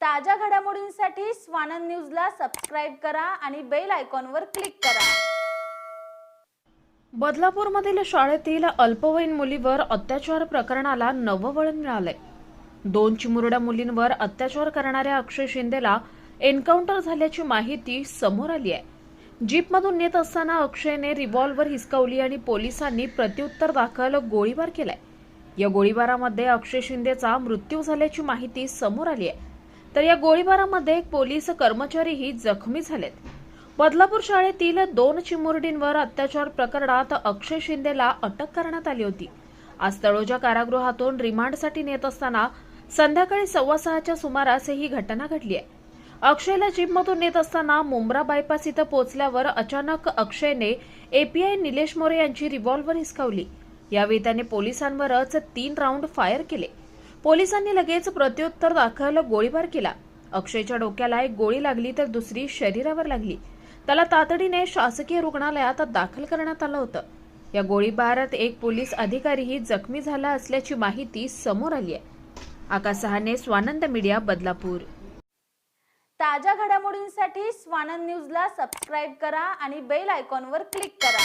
ताज्या घडामोडींसाठी स्वानंद न्यूजला सबस्क्राईब करा आणि बेल आयकॉनवर क्लिक करा. बदलापूरमधील शाळेतील अल्पवयीन मुलीवर अत्याचार प्रकरणाला नवं वळण मिळालंय. दोन चिमुरड्या मुलींवर अत्याचार करणाऱ्या अक्षय शिंदेला एन्काउंटर झाल्याची माहिती समोर आली आहे. जीपमधून नेत असताना अक्षयने रिव्हॉल्वर हिसकावली आणि पोलिसांनी प्रत्युत्तर दाखल गोळीबार केलाय. या गोळीबारामध्ये अक्षय शिंदेचा मृत्यू झाल्याची माहिती समोर आली आहे. तर या गोळीबारामध्ये एक पोलीस कर्मचारीही जखमी झालेत. बदलापूर शाळेतील दोन चिमुरडींवर अत्याचार प्रकरणात अक्षय शिंदेला अटक करण्यात आली होती. आज तळोजा कारागृहातून रिमांडसाठी नेत असताना संध्याकाळी सव्वा सहाच्या सुमारास ही घटना घडली आहे. अक्षयला जिममधून नेत असताना मुंब्रा बायपास इथं पोहोचल्यावर अचानक अक्षयने एपीआय निलेश मोरे यांची रिव्हॉल्वर हिसकावली. यावेळी त्याने पोलिसांवरच तीन राऊंड फायर केले. पोलिसांनी लगेच प्रत्युत्तर दाखल गोळीबार केला. अक्षयच्या डोक्याला एक गोळी लागली तर दुसरी शरीरावर लागली. त्याला तातडीने शासकीय रुग्णालयात दाखल करण्यात आलं होतं. या गोळीबारात एक पोलीस अधिकारीही जखमी झाला असल्याची माहिती समोर आली आहे. आकाश सहाने स्वानंद मीडिया बदलापूर. ताज्या घडामोडींसाठी स्वानंद न्यूजला सबस्क्राईब करा आणि बेल आयकॉनवर क्लिक करा.